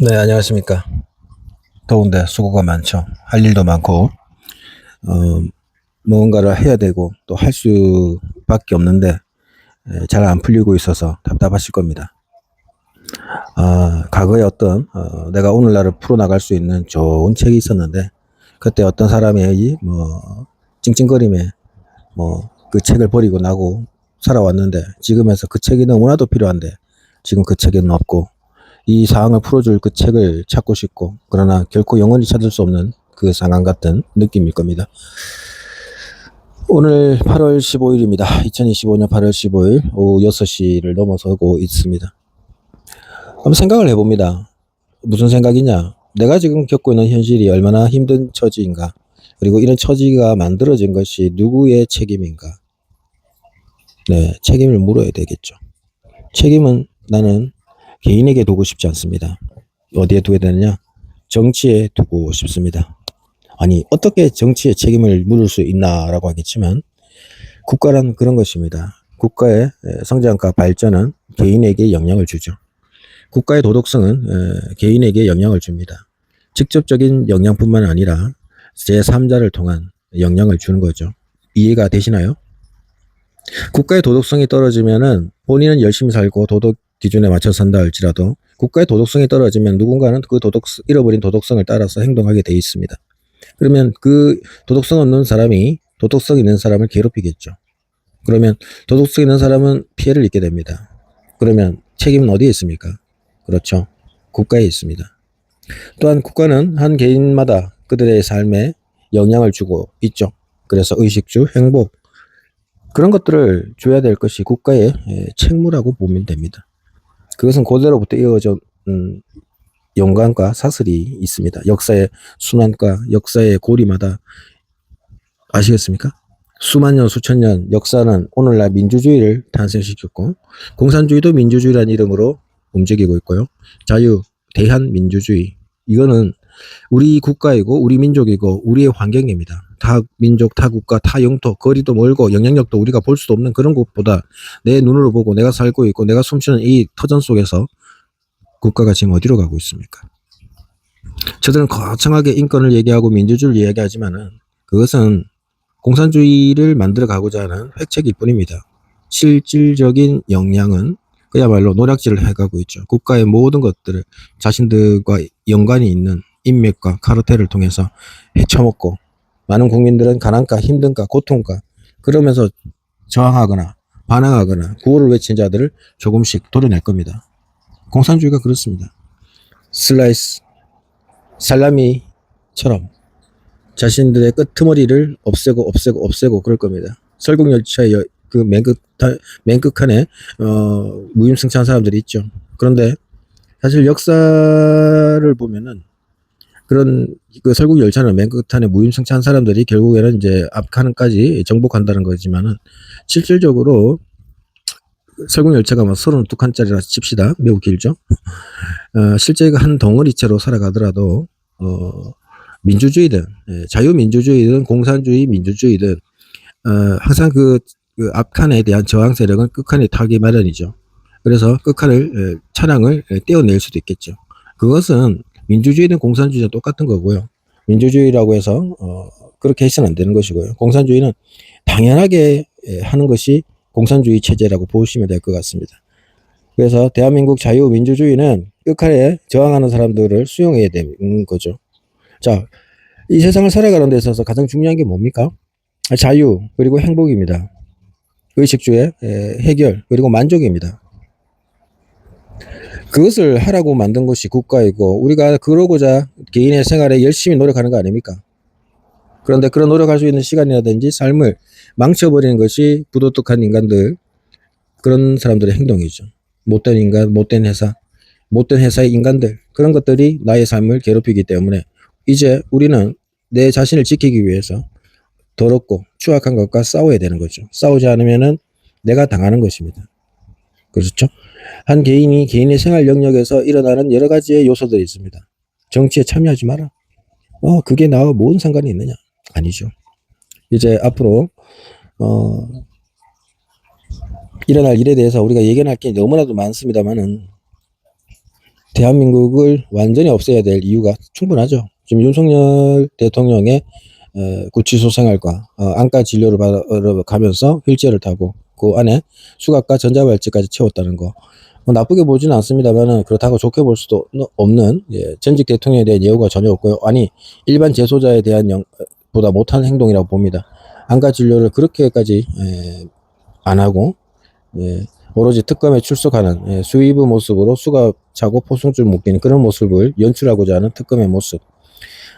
네, 안녕하십니까. 더운데 수고가 많죠. 할 일도 많고, 어, 무언가를 해야 되고, 또 할 수밖에 없는데, 잘 안 풀리고 있어서 답답하실 겁니다. 아, 과거에 어떤, 어, 내가 오늘날을 풀어나갈 수 있는 좋은 책이 있었는데, 그때 어떤 사람의, 뭐, 찡찡거림에, 뭐, 그 책을 버리고 나고 살아왔는데, 지금에서 그 책이 너무나도 필요한데, 지금 그 책에는 없고, 이 상황을 풀어줄 그 책을 찾고 싶고 그러나 결코 영원히 찾을 수 없는 그 상황 같은 느낌일 겁니다. 오늘 8월 15일입니다. 2025년 8월 15일 오후 6시를 넘어서고 있습니다. 한번 생각을 해봅니다. 무슨 생각이냐? 내가 지금 겪고 있는 현실이 얼마나 힘든 처지인가? 그리고 이런 처지가 만들어진 것이 누구의 책임인가? 네, 책임을 물어야 되겠죠. 책임은 나는 개인에게 두고 싶지 않습니다. 어디에 두게 되느냐? 정치에 두고 싶습니다. 아니, 어떻게 정치에 책임을 물을 수 있나라고 하겠지만, 국가란 그런 것입니다. 국가의 성장과 발전은 개인에게 영향을 주죠. 국가의 도덕성은 개인에게 영향을 줍니다. 직접적인 영향뿐만 아니라 제3자를 통한 영향을 주는 거죠. 이해가 되시나요? 국가의 도덕성이 떨어지면은 본인은 열심히 살고 도덕 기준에 맞춰 산다 할지라도 국가의 도덕성이 떨어지면 누군가는 그 도덕 잃어버린 도덕성을 따라서 행동하게 돼 있습니다. 그러면 그 도덕성 없는 사람이 도덕성 있는 사람을 괴롭히겠죠. 그러면 도덕성 있는 사람은 피해를 입게 됩니다. 그러면 책임은 어디에 있습니까? 그렇죠. 국가에 있습니다. 또한 국가는 한 개인마다 그들의 삶에 영향을 주고 있죠. 그래서 의식주, 행복 그런 것들을 줘야 될 것이 국가의 책무라고 보면 됩니다. 그것은 고대로부터 이어져 음, 영광과 사슬이 있습니다. 역사의 순환과 역사의 고리마다 아시겠습니까? 수만 년, 수천 년 역사는 오늘날 민주주의를 탄생시켰고 공산주의도 민주주의라는 이름으로 움직이고 있고요. 자유, 대한민주주의 이거는 우리 국가이고 우리 민족이고 우리의 환경입니다. 타 민족, 타 국가, 타 영토, 거리도 멀고 영향력도 우리가 볼 수도 없는 그런 곳보다 내 눈으로 보고 내가 살고 있고 내가 숨쉬는 이 터전 속에서 국가가 지금 어디로 가고 있습니까? 저들은 거창하게 인권을 얘기하고 민주주의를 얘기하지만은 그것은 공산주의를 만들어 가고자 하는 획책일 뿐입니다. 실질적인 역량은 그야말로 노략질을 해가고 있죠. 국가의 모든 것들을 자신들과 연관이 있는 인맥과 카르텔을 통해서 헤쳐먹고 많은 국민들은 가난과 힘든가 고통과 그러면서 저항하거나 반항하거나 구호를 외친 자들을 조금씩 도려낼 겁니다. 공산주의가 그렇습니다. 슬라이스, 살라미처럼 자신들의 끄트머리를 없애고 없애고 없애고 그럴 겁니다. 설국열차의 그맨 끝, 맨 끝칸에, 어, 무임승차한 사람들이 있죠. 그런데 사실 역사를 보면은 그런 그 설국 열차는 맨 끝판에 무임승차한 사람들이 결국에는 이제 앞칸까지 정복한다는 거지만은 실질적으로 설국 열차가 막 32칸짜리라 칩시다. 매우 길죠. 어, 실제 한 덩어리째로 살아가더라도 어, 민주주의든 예, 자유민주주의든 공산주의 민주주의든 어, 항상 그, 그 앞칸에 대한 저항 세력은 끝칸에 타기 마련이죠. 그래서 끝칸을 예, 차량을 예, 떼어낼 수도 있겠죠. 그것은 민주주의든 공산주의든 똑같은 거고요. 민주주의라고 해서 어, 그렇게 해서는 안 되는 것이고요. 공산주의는 당연하게 예, 하는 것이 공산주의 체제라고 보시면 될 것 같습니다. 그래서 대한민국 자유민주주의는 끝칸에 저항하는 사람들을 수용해야 되는 거죠. 자, 이 세상을 살아가는 데 있어서 가장 중요한 게 뭡니까? 자유, 그리고 행복입니다. 의식주의 예, 해결, 그리고 만족입니다. 그것을 하라고 만든 것이 국가이고 우리가 그러고자 개인의 생활에 열심히 노력하는 거 아닙니까? 그런데 그런 노력할 수 있는 시간이라든지 삶을 망쳐버리는 것이 부도덕한 인간들 그런 사람들의 행동이죠. 못된 인간, 못된 회사, 못된 회사의 인간들 그런 것들이 나의 삶을 괴롭히기 때문에 이제 우리는 내 자신을 지키기 위해서 더럽고 추악한 것과 싸워야 되는 거죠. 싸우지 않으면은 내가 당하는 것입니다. 그렇죠? 한 개인이 개인의 생활 영역에서 일어나는 여러 가지의 요소들이 있습니다. 정치에 참여하지 마라. 어, 그게 나와 뭔 상관이 있느냐? 아니죠. 이제 앞으로, 어, 일어날 일에 대해서 우리가 예견할 게 너무나도 많습니다만은, 대한민국을 완전히 없애야 될 이유가 충분하죠. 지금 윤석열 대통령의 에, 구치소 생활과 어, 안과 진료를 받으러 가면서 휠체어를 타고 그 안에 수갑과 전자발찌까지 채웠다는 거. 뭐 나쁘게 보지는 않습니다만은 그렇다고 좋게 볼 수도 없는 예, 전직 대통령에 대한 예우가 전혀 없고요. 아니 일반 재소자에 대한 영, 보다 못한 행동이라고 봅니다. 안과 진료를 그렇게까지 에, 안 하고 예, 오로지 특검에 출석하는 예, 수의부 모습으로 수갑 차고 포승줄 묶이는 그런 모습을 연출하고자 하는 특검의 모습.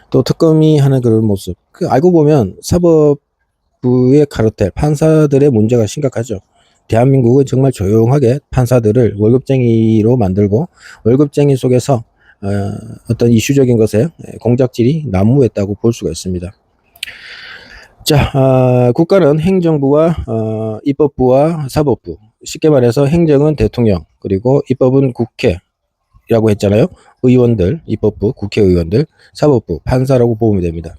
또 특검이 하는 그런 모습. 그 알고 보면 사법부의 카르텔, 판사들의 문제가 심각하죠. 대한민국은 정말 조용하게 판사들을 월급쟁이로 만들고 월급쟁이 속에서 어, 어떤 이슈적인 것에 공작질이 난무했다고 볼 수가 있습니다. 자, 아, 국가는 행정부와 어, 입법부와 사법부. 쉽게 말해서 행정은 대통령, 그리고 입법은 국회라고 했잖아요. 의원들, 입법부, 국회의원들, 사법부, 판사라고 보면 됩니다.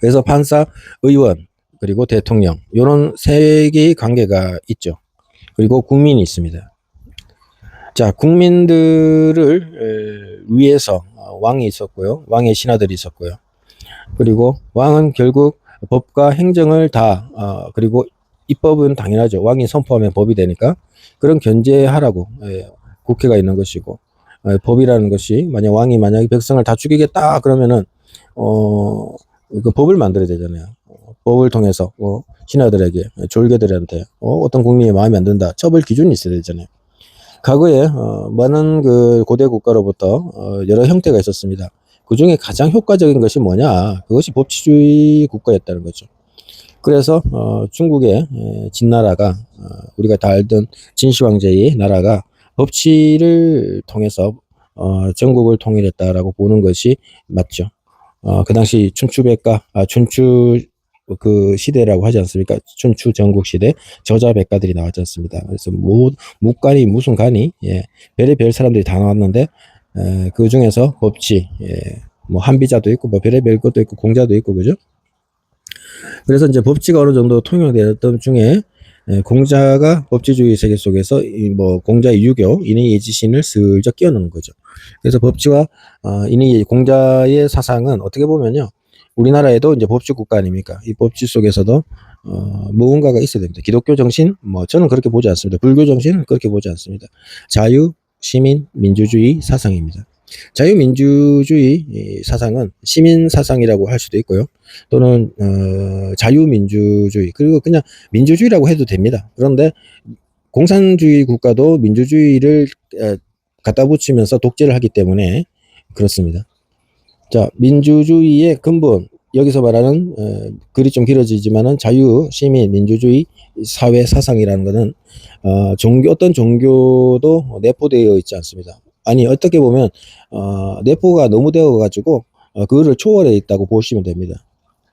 그래서 판사, 의원, 그리고 대통령 이런 세 개의 관계가 있죠. 그리고 국민이 있습니다. 자, 국민들을 에, 위해서 어, 왕이 있었고요. 왕의 신하들이 있었고요. 그리고 왕은 결국 법과 행정을 다 어, 그리고 입법은 당연하죠. 왕이 선포하면 법이 되니까 그런 견제하라고 예, 국회가 있는 것이고 예, 법이라는 것이 만약 왕이 만약에 백성을 다 죽이겠다 그러면은 어, 그 법을 만들어야 되잖아요. 어, 법을 통해서 어, 신하들에게 졸개들한테 어, 어떤 국민이 마음에 안 든다 처벌 기준이 있어야 되잖아요. 과거에 어, 많은 그 고대 국가로부터 어, 여러 형태가 있었습니다. 그 중에 가장 효과적인 것이 뭐냐? 그것이 법치주의 국가였다는 거죠. 그래서 어, 중국의 에, 진나라가 어, 우리가 다 알던 진시황제의 나라가 법치를 통해서 어, 전국을 통일했다라고 보는 것이 맞죠. 어, 그 당시 춘추백가, 아, 춘추 그 시대라고 하지 않습니까? 춘추 전국 시대 저자 백가들이 나왔지 않습니다. 그래서 뭐 묵간이 무슨 간이 예, 별의별 사람들이 다 나왔는데 에, 그 중에서 법치, 예, 뭐 한비자도 있고 뭐 별의별 것도 있고 공자도 있고 그죠? 그래서 이제 법치가 어느 정도 통용되었던 중에 예, 공자가 법치주의 세계 속에서 이 뭐 공자의 유교 인의 예지신을 슬쩍 끼워넣은 거죠. 그래서 법치와 어, 인의 공자의 사상은 어떻게 보면요. 우리나라에도 이제 법치 국가 아닙니까? 이 법치 속에서도 어, 무언가가 있어야 됩니다. 기독교 정신, 뭐 저는 그렇게 보지 않습니다. 불교 정신은 그렇게 보지 않습니다. 자유, 시민, 민주주의 사상입니다. 자유민주주의 이 사상은 시민 사상이라고 할 수도 있고요. 또는 어, 자유민주주의 그리고 그냥 민주주의라고 해도 됩니다. 그런데 공산주의 국가도 민주주의를 에, 갖다 붙이면서 독재를 하기 때문에 그렇습니다. 자, 민주주의의 근본 여기서 말하는 어, 글이 좀 길어지지만은 자유, 시민, 민주주의, 사회 사상이라는 것은 어, 종교 어떤 종교도 내포되어 있지 않습니다. 아니 어떻게 보면 어, 내포가 너무 되어 가지고 어, 그거를 초월해 있다고 보시면 됩니다.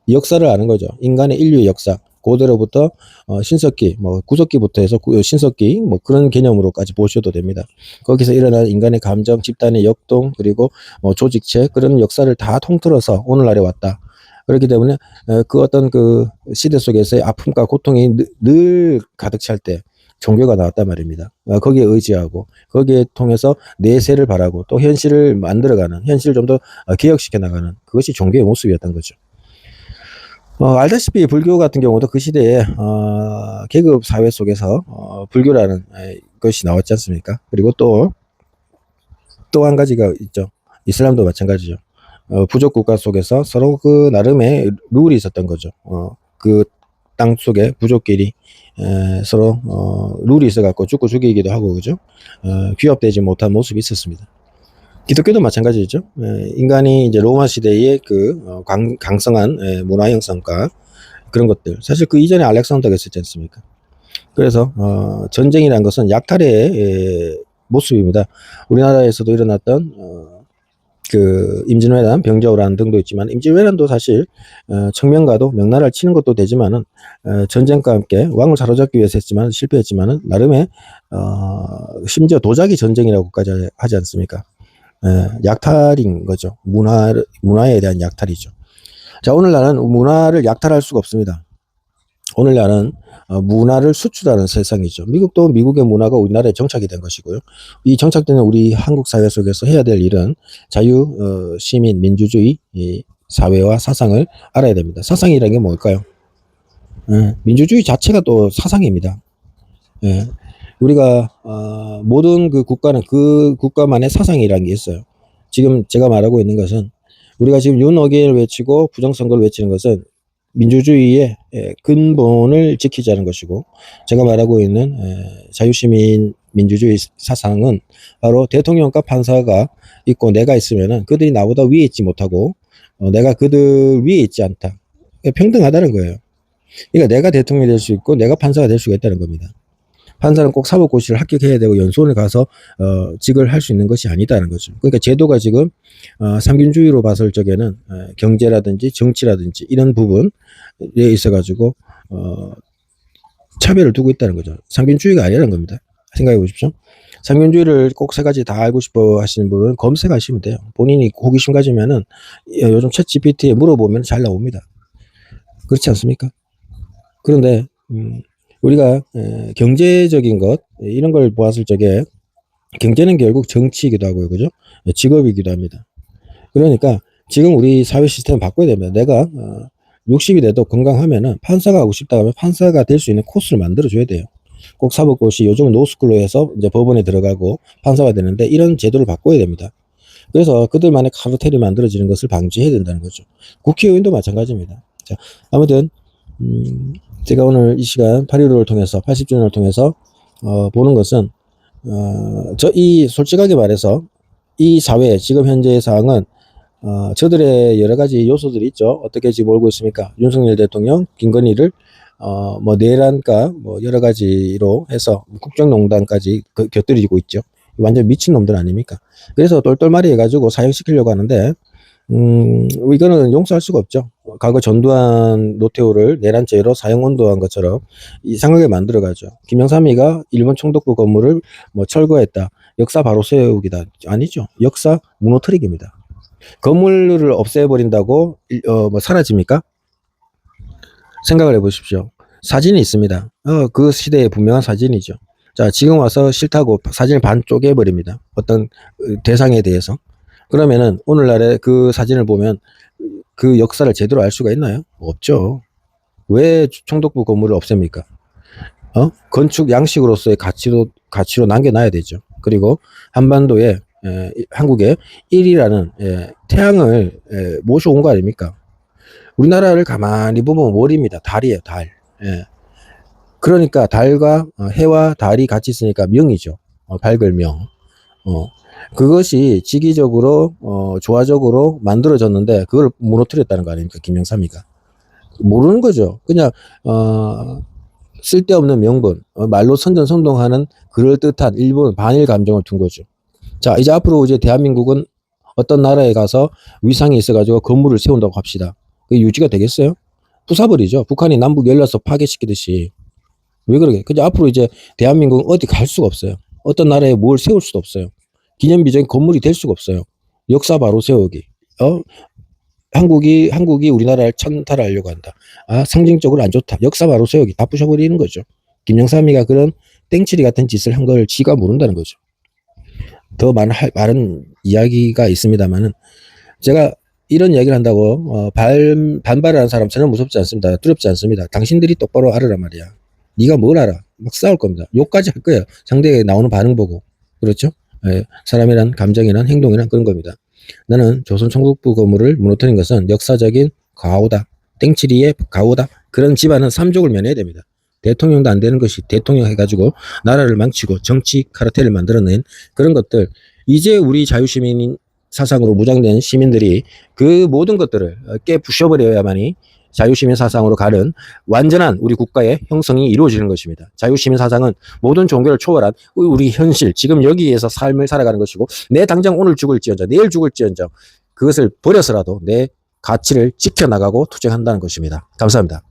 역사를 아는 거죠. 인간의 인류의 역사. 고대로부터 어, 신석기, 뭐 구석기부터 해서 구, 신석기 뭐 그런 개념으로까지 보셔도 됩니다. 거기서 일어난 인간의 감정, 집단의 역동 그리고 뭐 조직체 그런 역사를 다 통틀어서 오늘날에 왔다. 그렇기 때문에 에, 그 어떤 그 시대 속에서의 아픔과 고통이 늘, 늘 가득 찰 때 종교가 나왔단 말입니다. 어, 거기에 의지하고 거기에 통해서 내세를 바라고 또 현실을 만들어가는 현실을 좀 더 개혁시켜 나가는 그것이 종교의 모습이었던 거죠. 어, 알다시피 불교 같은 경우도 그 시대에 어, 계급 사회 속에서 어, 불교라는 에, 것이 나왔지 않습니까? 그리고 또 또 한 가지가 있죠. 이슬람도 마찬가지죠. 어, 부족 국가 속에서 서로 그 나름의 룰이 있었던 거죠. 어, 그 땅 속에 부족끼리 에, 서로 어, 룰이 있어갖고 죽고 죽이기도 하고 그죠? 어, 귀합되지 못한 모습이 있었습니다. 기독교도 마찬가지죠. 에, 인간이 이제 로마 시대의 그 어, 강, 강성한 에, 문화 형성과 그런 것들 사실 그 이전에 알렉산더가 있었지 않습니까? 그래서 어, 전쟁이라는 것은 약탈의 에, 모습입니다. 우리나라에서도 일어났던 어, 그 임진왜란, 병자호란 등도 있지만 임진왜란도 사실 어, 청명가도 명나라를 치는 것도 되지만은 어, 전쟁과 함께 왕을 사로잡기 위해서 했지만 실패했지만은 나름의 어, 심지어 도자기 전쟁이라고까지 하지 않습니까? 에, 약탈인 거죠. 문화 문화에 대한 약탈이죠. 자 오늘날은 문화를 약탈할 수가 없습니다. 오늘날은 어, 문화를 수출하는 세상이죠. 미국도 미국의 문화가 우리나라에 정착이 된 것이고요. 이 정착되는 우리 한국 사회 속에서 해야 될 일은 자유, 어, 시민, 민주주의 이 사회와 사상을 알아야 됩니다. 사상이라는 게 뭘까요? 예, 민주주의 자체가 또 사상입니다. 예, 우리가 어, 모든 그 국가는 그 국가만의 사상이라는 게 있어요. 지금 제가 말하고 있는 것은 우리가 지금 윤어게인을 외치고 부정선거를 외치는 것은 민주주의의 예, 근본을 지키자는 것이고 제가 말하고 있는 에, 자유시민 민주주의 사상은 바로 대통령과 판사가 있고 내가 있으면은 그들이 나보다 위에 있지 못하고 어, 내가 그들 위에 있지 않다. 평등하다는 거예요. 그러니까 내가 대통령이 될 수 있고 내가 판사가 될 수가 있다는 겁니다. 판사는 꼭 사법고시를 합격해야 되고 연수원을 가서 어, 직을 할 수 있는 것이 아니다는 거죠. 그러니까 제도가 지금 어, 삼균주의로 봤을 적에는 어, 경제라든지 정치라든지 이런 부분에 있어 가지고 어, 차별을 두고 있다는 거죠. 삼균주의가 아니라는 겁니다. 생각해 보십시오. 삼균주의를 꼭 세 가지 다 알고 싶어 하시는 분은 검색하시면 돼요. 본인이 호기심 가지면은 예, 요즘 챗 GPT에 물어보면 잘 나옵니다. 그렇지 않습니까? 그런데 음, 우리가 에, 경제적인 것 예, 이런 걸 보았을 적에 경제는 결국 정치이기도 하고요, 그죠? 예, 직업이기도 합니다. 그러니까 지금 우리 사회 시스템을 바꿔야 됩니다. 내가 어, 60이 돼도 건강하면은 판사가 하고 싶다 하면 판사가 될 수 있는 코스를 만들어 줘야 돼요. 꼭 사법고시 요즘은 노스쿨로 해서 이제 법원에 들어가고 판사가 되는데 이런 제도를 바꿔야 됩니다. 그래서 그들만의 카르텔이 만들어지는 것을 방지해야 된다는 거죠. 국회의원도 마찬가지입니다. 자, 아무튼 음, 제가 오늘 이 시간 8.15를 통해서 80주년을 통해서 어, 보는 것은 어, 저 이 솔직하게 말해서 이 사회 지금 현재의 상황은 어, 저들의 여러 가지 요소들이 있죠. 어떻게 지금 몰고 있습니까? 윤석열 대통령, 김건희를 어, 뭐 내란과 뭐 여러 가지로 해서 국정농단까지 그, 곁들이고 있죠. 완전 미친 놈들 아닙니까? 그래서 똘똘마리 해가지고 사형시키려고 하는데 음, 이거는 용서할 수가 없죠. 과거 전두환 노태우를 내란죄로 사형원도한 것처럼 이상하게 만들어가죠. 김영삼이가 일본 총독부 건물을 뭐 철거했다. 역사 바로 세우기다. 아니죠. 역사 무너뜨리기입니다. 건물을 없애버린다고 일- 어, 뭐 사라집니까? 생각을 해보십시오. 사진이 있습니다. 어, 그 시대의 분명한 사진이죠. 자, 지금 와서 싫다고 사진을 반 쪼개버립니다. 어떤 어, 대상에 대해서. 그러면은 오늘날의 그 사진을 보면 그 역사를 제대로 알 수가 있나요? 없죠. 왜 총독부 건물을 없앱니까? 어? 건축 양식으로서의 가치로 가치로 남겨놔야 되죠. 그리고 한반도에 에, 이- 한국에 1이라는 예, 태양을 예, 모셔온 거 아닙니까? 우리나라를 가만히 보면 월입니다. 달이에요, 달. 예. 그러니까 달과 어, 해와 달이 같이 있으니까 명이죠. 어, 밝을 명. 어. 그것이 지기적으로 어, 조화적으로 만들어졌는데 그걸 무너뜨렸다는 거 아닙니까? 김영삼이가. 모르는 거죠. 그냥 어, 쓸데없는 명분, 어, 말로 선전선동하는 그럴듯한 일본 반일 감정을 둔 거죠. 자, 이제 앞으로 이제 대한민국은 어떤 나라에 가서 위상이 있어가지고 건물을 세운다고 합시다. 그게 유지가 되겠어요? 부숴버리죠. 북한이 남북 연락서 파괴시키듯이. 왜 그러게? 근데 앞으로 이제 대한민국은 어디 갈 수가 없어요. 어떤 나라에 뭘 세울 수도 없어요. 기념비적인 건물이 될 수가 없어요. 역사 바로 세우기. 어? 한국이, 한국이 우리나라를 천탈하려고 한다. 아, 상징적으로 안 좋다. 역사 바로 세우기. 다 부셔버리는 거죠. 김영삼이가 그런 땡치리 같은 짓을 한 걸 지가 모른다는 거죠. 더 많은, 할- 많은 이야기가 있습니다만은 제가 이런 이야기를 한다고 어, 발, 반발하는 사람 전혀 무섭지 않습니다. 두렵지 않습니다. 당신들이 똑바로 알아란 말이야. 네가 뭘 알아? 막 싸울 겁니다. 욕까지 할 거예요. 상대에 나오는 반응 보고. 그렇죠? 예, 사람이란 감정이란 행동이란 그런 겁니다. 나는 조선 총독부 건물을 무너뜨린 것은 역사적인 가오다. 땡치리의 가오다. 그런 집안은 삼족을 면해야 됩니다. 대통령도 안 되는 것이 대통령 해가지고 나라를 망치고 정치 카르텔을 만들어낸 그런 것들. 이제 우리 자유시민 사상으로 무장된 시민들이 그 모든 것들을 깨 부셔버려야만이 자유시민 사상으로 가는 완전한 우리 국가의 형성이 이루어지는 것입니다. 자유시민 사상은 모든 종교를 초월한 우리 현실, 지금 여기에서 삶을 살아가는 것이고, 내 당장 오늘 죽을지언정, 내일 죽을지언정, 그것을 버려서라도 내 가치를 지켜나가고 투쟁한다는 것입니다. 감사합니다.